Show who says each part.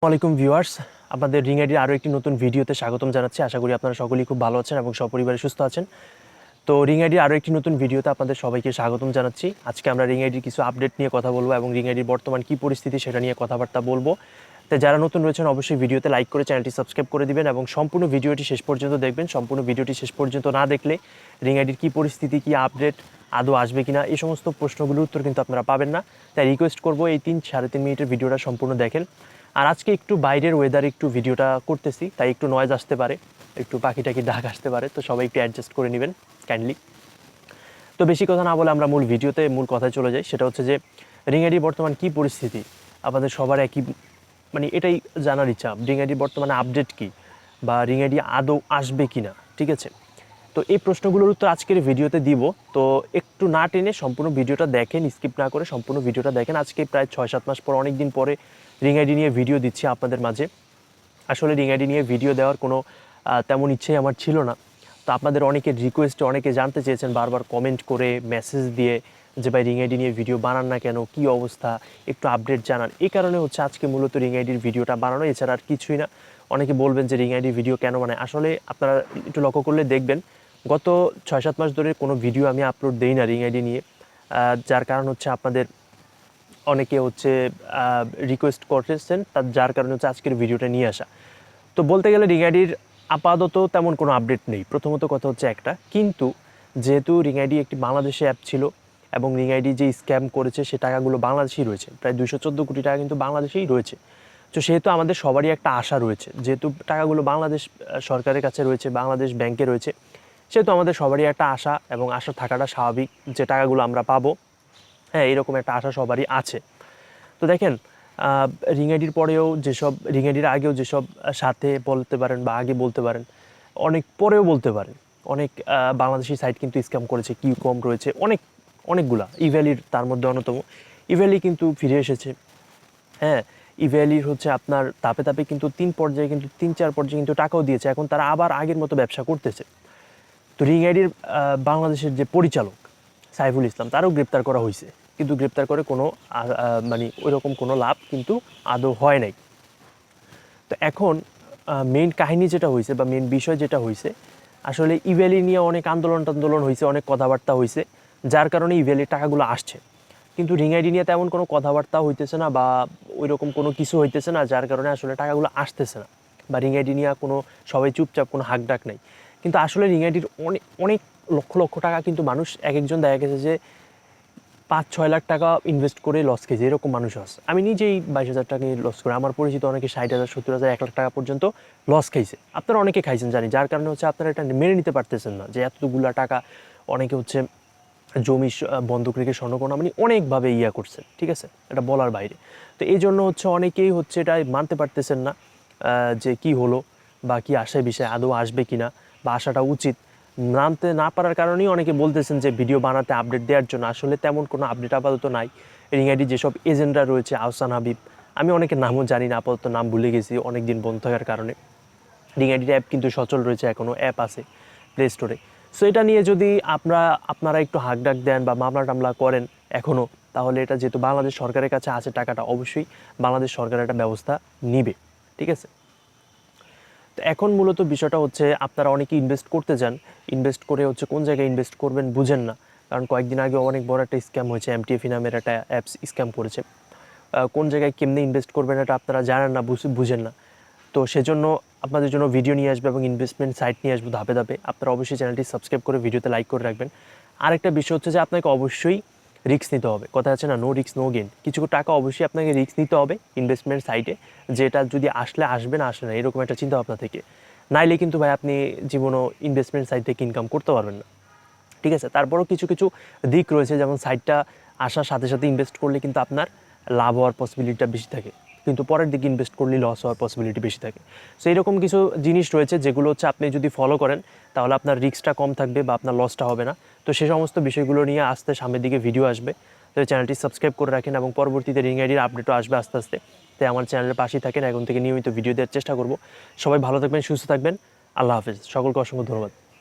Speaker 1: আসসালামাইকুম ভিউয়ার্স, আপনাদের রিং আইডির আরও একটি নতুন ভিডিওতে স্বাগতম জানাচ্ছি। আশা করি আপনারা সকলেই খুব ভালো আছেন এবং সপরিবারে সুস্থ আছেন। তো রিং আইডির আরও একটি নতুন ভিডিওতে আপনাদের সবাইকে স্বাগতম জানাচ্ছি। আজকে আমরা রিং আইডির কিছু আপডেট নিয়ে কথা বলব এবং রিং আইডির বর্তমান কী পরিস্থিতি সেটা নিয়ে কথাবার্তা বলব। তো যারা নতুন রয়েছেন, অবশ্যই ভিডিওতে লাইক করে চ্যানেলটি সাবস্ক্রাইব করে দিবেন এবং সম্পূর্ণ ভিডিওটি শেষ পর্যন্ত দেখবেন। সম্পূর্ণ ভিডিওটি শেষ পর্যন্ত না দেখলে রিং আইডির কী পরিস্থিতি, কী আপডেট আদৌ আসবে কিনা, এই সমস্ত প্রশ্নগুলোর উত্তর কিন্তু আপনারা পাবেন না। তাই রিকোয়েস্ট করব এই তিন সাড়ে তিন মিনিটের ভিডিওটা সম্পূর্ণ দেখেন। আর আজকে একটু বাইরের ওয়েদারে একটু ভিডিওটা করতেছি, তাই একটু নয়েজ আসতে পারে, একটু পাখি টাকি ডাক আসতে পারে, তো সবাই একটু অ্যাডজাস্ট করে নেবেন কাইন্ডলি তো বেশি কথা না বলে আমরা মূল ভিডিওতে মূল কথায় চলে যাই, সেটা হচ্ছে যে রিংআইডির বর্তমান কি পরিস্থিতি? আপনাদের সবার একই মানে এটাই জানার ইচ্ছা রিংআইডির বর্তমানে আপডেট কী? বা রিংআইডি আদৌ আসবে কি না ঠিক আছে? তো এই প্রশ্নগুলোর উত্তর আজকের ভিডিওতে দিব। তো একটু না টেনে সম্পূর্ণ ভিডিওটা দেখেন, স্কিপ না করে সম্পূর্ণ ভিডিওটা দেখেন। আজকে প্রায় ছয় সাত মাস পর অনেক দিন পরে রিং আইডি নিয়ে ভিডিও দিচ্ছি আপনাদের মাঝে। আসলে রিং আইডি নিয়ে ভিডিও দেওয়ার কোনো তেমন ইচ্ছেই আমার ছিল না। তো আপনাদের অনেকের রিকোয়েস্টে অনেকে জানতে চেয়েছেন বারবার কমেন্ট করে মেসেজ দিয়ে যে, ভাই, রিং আইডি নিয়ে ভিডিও বানান না কেন? কী অবস্থা? একটু আপডেট জানান। এই কারণে হচ্ছে আজকে মূলত রিং আইডির ভিডিওটা বানানো, এছাড়া আর কিছুই না। অনেকে বলবেন যে, রিং আইডি ভিডিও কেন বানায়? আসলে আপনারা একটু লক্ষ্য করলে দেখবেন গত ছয় সাত মাস ধরে কোনো ভিডিও আমি আপলোড দেই না রিং আইডি নিয়ে। যার কারণ হচ্ছে আপনাদের অনেকে হচ্ছে রিকোয়েস্ট করতেছেন, তার, যার কারণে হচ্ছে আজকের ভিডিওটা নিয়ে আসা। তো বলতে গেলে রিঙ্গাইডির আপাতত তেমন কোনো আপডেট নেই। প্রথমত কথা হচ্ছে একটা, কিন্তু যেহেতু রিঙ্গাইডি একটি বাংলাদেশে অ্যাপ ছিল এবং রিঙ্গাইডি যে স্ক্যাম করেছে, সে টাকাগুলো বাংলাদেশেই রয়েছে। প্রায় দুশো চোদ্দ কোটি টাকা কিন্তু বাংলাদেশেই রয়েছে। তো সেহেতু আমাদের সবারই একটা আশা রয়েছে, যেহেতু টাকাগুলো বাংলাদেশ সরকারের কাছে রয়েছে, বাংলাদেশ ব্যাংকে রয়েছে সেহেতু আমাদের সবারই একটা আশা এবং আশা থাকাটা স্বাভাবিক যে টাকাগুলো আমরা পাবো। হ্যাঁ এরকম একটা আশা সবারই আছে। তো দেখেন রিঙাডির পরেও যেসব রিঙাডির আগেও যেসব সাথে বলতে পারেন বা আগে বলতে পারেন, অনেক পরেও বলতে পারেন, অনেক বাংলাদেশি সাইট কিন্তু স্ক্যাম করেছে কিউ কম রয়েছে, অনেক, অনেকগুলা। ইভ্যালির তার মধ্যে অন্যতম। ইভ্যালি কিন্তু ফিরে এসেছে। হ্যাঁ ইভ্যালির হচ্ছে আপনার তাপে তাপে কিন্তু তিন পর্যায়ে কিন্তু, তিন চার পর্যায়ে কিন্তু টাকাও দিয়েছে। এখন তারা আবার আগের মতো ব্যবসা করতেছে। তো রিং আইডির বাংলাদেশের যে পরিচালক সাইফুল ইসলাম, তারও গ্রেপ্তার করা হয়েছে। কিন্তু গ্রেপ্তার করে কোনো মানে ওইরকম কোনো লাভ কিন্তু আদৌ হয় নাই। তো এখন মেইন কাহিনী যেটা হয়েছে বা মেইন বিষয় যেটা হয়েছে, আসলে ইভ্যালি নিয়ে অনেক আন্দোলন টান্দোলন হয়েছে, অনেক কথাবার্তা হয়েছে, যার কারণে ইভ্যালির টাকাগুলো আসছে। কিন্তু রিং আইডি নিয়ে তেমন কোনো কথাবার্তা হইতেছে না বা ওই রকম কোনো কিছু হইতেছে না, যার কারণে আসলে টাকাগুলো আসতেছে না। বা রিং আইডি নিয়ে কোনো, সবাই চুপচাপ কোনো হাক ডাক নাই। কিন্তু আসলে রিং আইডির অনেক অনেক লক্ষ লক্ষ টাকা কিন্তু মানুষ এক একজন দেখা গেছে যে পাঁচ, ছয় লাখ টাকা ইনভেস্ট করে লস খেয়েছে, এরকম মানুষ আছে। আমি নিজেই বাইশ হাজার টাকা লস করে, আমার পরিচিত অনেকে ষাট হাজার, সত্তর হাজার, এক লাখ টাকা পর্যন্ত লস খাইছে আপনারা অনেকে খাইছেন, জানি, যার কারণে হচ্ছে আপনারা এটা মেনে নিতে পারতেছেন না যে এতগুলা টাকা অনেকে হচ্ছে জমি বন্ধক রেখে স্বর্ণকোনা মানে অনেকভাবে ইয়া করছেন ঠিক আছে? এটা বলার বাইরে। তো এই জন্য হচ্ছে অনেকেই হচ্ছে এটা মানতে পারতেছেন না যে কি হলো বা কি আসে বিষয় আদৌ আসবে কিনা। বা আসাটা উচিত। নামতে না পারার কারণেই অনেকে বলতেছেন যে, ভিডিও বানাতে আপডেট দেওয়ার জন্য। আসলে তেমন কোনো আপডেট আপাতত নাই। রিং আইডি যেসব এজেন্টরা রয়েছে, আহসান হাবিব, আমি অনেকের নামও জানি না, আপাতত নাম ভুলে গেছি অনেক দিন বন্ধ থাকার কারণে। রিংআইডির অ্যাপ কিন্তু সচল রয়েছে এখনও অ্যাপ আছে প্লে স্টোরে সো এটা নিয়ে যদি আপনারা আপনারা একটু হাক ডাক দেন বা মামলা টামলা করেন এখনও তাহলে এটা যেহেতু বাংলাদেশ সরকারের কাছে আছে টাকাটা অবশ্যই, বাংলাদেশ সরকার একটা ব্যবস্থা নিবে। ঠিক আছে? এখন মূলত বিষয়টা হচ্ছে আপনারা অনেকে ইনভেস্ট করতে যান। ইনভেস্ট করে হচ্ছে কোন জায়গায় ইনভেস্ট করবেন বুঝেন না। কারণ কয়েকদিন আগে অনেক বড় একটা স্ক্যাম হয়েছে এম এমটিএফি নামের একটা অ্যাপস স্ক্যাম করেছে। কোন জায়গায় কেমনে ইনভেস্ট করবেন এটা আপনারা জানেন না, বুঝ- বুঝেন না। তো সেজন্য আপনাদের জন্য ভিডিও নিয়ে আসবে এবং ইনভেস্টমেন্ট সাইট নিয়ে আসব ধাপে ধাপে। আপনারা অবশ্যই চ্যানেলটি সাবস্ক্রাইব করে ভিডিওতে লাইক করে রাখবেন। আরেকটা বিষয় হচ্ছে যে আপনাকে অবশ্যই রিস্ক নিতে হবে। কথা আছে না নো রিস্ক নো গেন কিছু টাকা অবশ্যই আপনাকে রিস্ক নিতে হবে ইনভেস্টমেন্ট সাইটে যেটা যদি আসলে আসবে না আসলে না, এরকম একটা চিন্তা ভাবনা থেকে। নাইলে কিন্তু ভাই আপনি জীবনও ইনভেস্টমেন্ট সাইট থেকে ইনকাম করতে পারবেন না। ঠিক আছে? তারপরও কিছু কিছু দিক রয়েছে, যেমন সাইটটা আসার সাথে সাথে ইনভেস্ট করলে কিন্তু আপনার লাভ হওয়ার পসিবিলিটিটা বেশি থাকে। কিন্তু পরের দিকে ইনভেস্ট করলে লস হওয়ার পসিবিলিটি বেশি থাকে। সো এরকম কিছু জিনিস রয়েছে যেগুলো হচ্ছে আপনি যদি ফলো করেন, তাহলে আপনার রিস্কটা কম থাকবে বা আপনার লসটা হবে না। তো সে সমস্ত বিষয়গুলো নিয়ে আসতে সামনের দিকে ভিডিও আসবে। তো চ্যানেলটি সাবস্ক্রাইব করে রাখেন এবং পরবর্তীতে রিং আইডির আপডেটও আসবে আস্তে আস্তে। তাই আমার চ্যানেলের পাশেই থাকেন, এখন থেকে নিয়মিত ভিডিও দেওয়ার চেষ্টা করব। সবাই ভালো থাকবেন, সুস্থ থাকবেন। আল্লাহ হাফেজ। সকলকে অসংখ্য ধন্যবাদ।